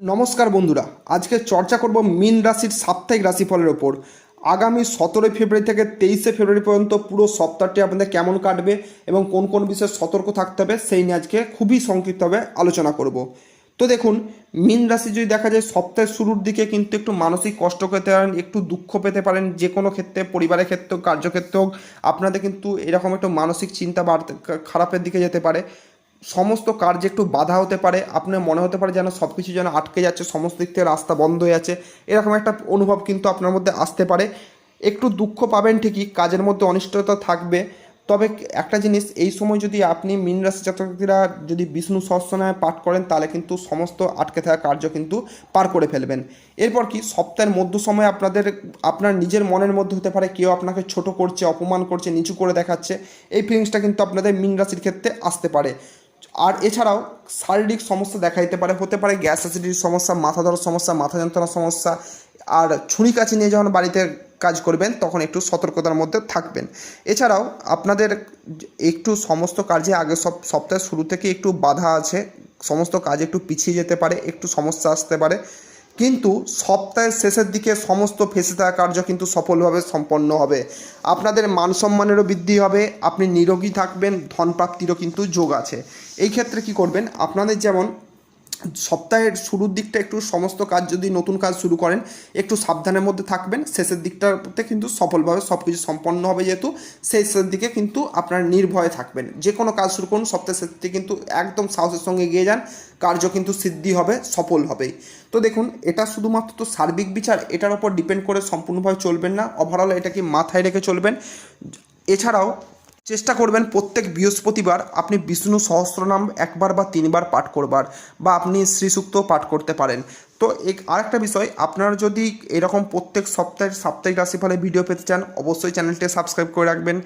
নমস্কার বন্ধুরা আজকে চর্চা করব মীন রাশির সাপ্তাহিক রাশিফলের ওপর। আগামী সতেরোই ফেব্রুয়ারি থেকে তেইশে ফেব্রুয়ারি পর্যন্ত পুরো সপ্তাহটি আপনাদের কেমন কাটবে এবং কোন কোন বিষয়ে সতর্ক থাকতে হবে সেই নিয়ে আজকে খুবই সংক্ষিপ্তভাবে আলোচনা করব। তো দেখুন মীন রাশি যদি দেখা যায় সপ্তাহের শুরুর দিকে কিন্তু একটু মানসিক কষ্ট পেতে পারেন একটু দুঃখ পেতে পারেন যে কোনো ক্ষেত্রে পরিবারের ক্ষেত্রে হোক, কার্যক্ষেত্রে হোক আপনাদের কিন্তু এরকম একটু মানসিক চিন্তা বাড়তে খারাপের দিকে যেতে পারে। সমস্ত কার্যে একটু বাধা হতে পারে, আপনার মনে হতে পারে যেন সব কিছু যেন আটকে যাচ্ছে, সমস্ত দিক থেকে রাস্তা বন্ধ হয়ে আছে এরকম একটা অনুভব কিন্তু আপনার মধ্যে আসতে পারে। একটু দুঃখ পাবেন ঠিকই, কাজের মধ্যে অনিষ্টতা থাকবে, তবে একটা জিনিস, এই সময় যদি আপনি মীন রাশি জাতকরা যদি বিষ্ণু সহস্রনামে পাঠ করেন, তাহলে কিন্তু সমস্ত আটকে থাকা কার্য কিন্তু পার করে ফেলবেন। এরপর কি, সপ্তাহের মধ্য সময় আপনাদের, আপনার নিজের মনের মধ্যে হতে পারে, কেউ আপনাকে ছোট করছে, অপমান করছে, নিচু করে দেখাচ্ছে, এই ফিলিংসটা কিন্তু আপনাদের মীন রাশির ক্ষেত্রে আসতে পারে। আর এছাড়াও শারীরিক সমস্যা দেখা দিতে পারে, হতে পারে গ্যাস অ্যাসিডিটির সমস্যা, মাথা ধরার সমস্যা, মাথা যন্ত্রণার সমস্যা, আর ছুরি কাছে নিয়ে যখন বাড়িতে কাজ করবেন, তখন একটু সতর্কতার মধ্যে থাকবেন। এছাড়াও আপনাদের একটু সমস্ত কাজে আগে সব, সপ্তাহের শুরু থেকে একটু বাধা আছে, সমস্ত কাজ একটু পিছিয়ে যেতে পারে, একটু সমস্যা আসতে পারে। কিন্তু সপ্তাহের শেষের দিকে সমস্ত ফেসে থাকা কার্য কিন্তু সফলভাবে সম্পন্ন হবে। আপনাদের মান সম্মানেরও বৃদ্ধি হবে, আপনি নিরোগী থাকবেন, ধনপ্রাপ্তিরও কিন্তু যোগ আছে। এই ক্ষেত্রে কি করবেন? আপনাদের যেমন সপ্তাহের শুরুর দিকটা একটু সমস্ত কাজ যদি নতুন কাজ শুরু করেন, একটু সাবধানের মধ্যে থাকবেন। শেষের দিকটাতে কিন্তু সফলভাবে সব কিছু সম্পন্ন হবে যেহেতু, শেষের দিকে কিন্তু আপনার নির্ভয়ে থাকবেন। যে কোনো কাজ শুরু করুন, সপ্তাহের শেষের দিকে কিন্তু একদম সাহসের সঙ্গে এগিয়ে যান, কার্য কিন্তু সিদ্ধি হবে, সফল হবেই তো দেখুন, এটা শুধুমাত্র তো সার্বিক বিচার, এটার উপর ডিপেন্ড করে সম্পূর্ণভাবে চলবেন না। ওভারঅল এটাকে মাথায় রেখে চলবেন? এছাড়াও চেষ্টা করবেন প্রত্যেক বৃহস্পতিবার আপনি বিষ্ণু সহস্রনাম একবার বা তিনবার পাঠ করবার বা আপনি শ্রীসূক্ত পাঠ করতে পারেন। তো এক আরেকটা বিষয়, আপনারা যদি এরকম প্রত্যেক সপ্তাহের সাপ্তাহিক রাশিফলে ভিডিও পেতে চান, অবশ্যই চ্যানেলটি সাবস্ক্রাইব করে রাখবেন।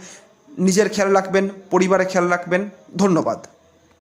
নিজের খেয়াল রাখবেন, পরিবারের খেয়াল রাখবেন। ধন্যবাদ।